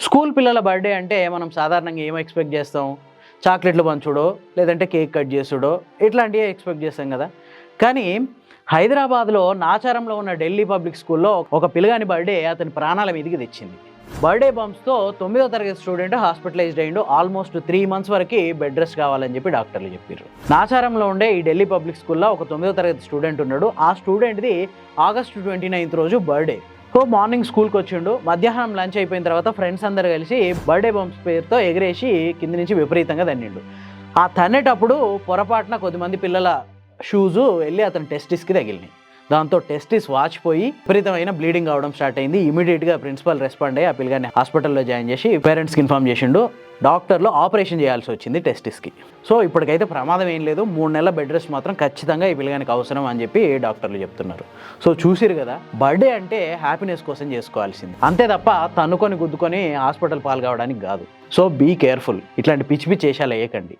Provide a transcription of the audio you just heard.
School పిల్లల birthday అంటే మనం సాధారణంగా ఏం ఎక్స్పెక్ట్ చేస్తాం? చాక్లెట్లు పంచుడో లేదంటే కేక్ కట్ చేసుడో ఇట్లాంటివి ఎక్స్పెక్ట్ చేస్తాం కదా. కానీ హైదరాబాద్లో నాచారంలో ఉన్న ఢిల్లీ పబ్లిక్ స్కూల్లో ఒక పిల్లగాని బర్త్డే అతని ప్రాణాల మీదకి తెచ్చింది. బర్త్డే బంప్స్తో తొమ్మిదో తరగతి స్టూడెంట్ హాస్పిటలైజ్డ్ అయ్యిండు ఆల్మోస్ట్ త్రీ మంత్స్ వరకు బెడ్ రెస్ట్ కావాలని చెప్పి డాక్టర్లు చెప్పారు నాచారంలో ఉండే ఈ ఢిల్లీ పబ్లిక్ స్కూల్లో ఒక తొమ్మిదో తరగతి స్టూడెంట్ ఉన్నాడు. ఆ స్టూడెంట్ది ఆగస్టు ట్వంటీ నైన్త్ రోజు బర్త్డే. సో మార్నింగ్ స్కూల్కి వచ్చిండు. మధ్యాహ్నం లంచ్ అయిపోయిన తర్వాత ఫ్రెండ్స్ అందరు కలిసి బర్త్డే బంప్స్ పేరుతో ఎగిరేసి కింది నుంచి విపరీతంగా తన్నిండు. ఆ తన్నేటప్పుడు పొరపాటున కొద్దిమంది పిల్లల షూజు వెళ్ళి అతని టెస్టిస్కి తగిలినాయి. దాంతో టెస్టిస్ వాచిపోయి విపరీతమైన బ్లీడింగ్ అవడం స్టార్ట్ అయింది. ఇమీడియట్గా ప్రిన్సిపల్ రెస్పాండ్ అయ్యి ఆ పిల్లగాన్ని హాస్పిటల్లో జాయిన్ చేసి పేరెంట్స్కి ఇన్ఫామ్ చేసిండు. డాక్టర్లు ఆపరేషన్ చేయాల్సి వచ్చింది టెస్టిస్కి. సో ఇప్పటికైతే ప్రమాదం ఏం లేదు. మూడు నెలల బెడ్ రెస్ట్ మాత్రం ఖచ్చితంగా ఈ పిల్లగానికి అవసరం అని చెప్పి డాక్టర్లు చెప్తున్నారు. సో చూసిరు కదా బర్త్డే అంటే హ్యాపీనెస్ కోసం చేసుకోవాల్సింది. అంతే తప్ప తన్నుకొని గుద్దుకొని హాస్పిటల్ పాలు కావడానికి కాదు. So be careful. ఇట్లాంటి పిచ్చి పిచ్చి చేసాలు వేయకండి.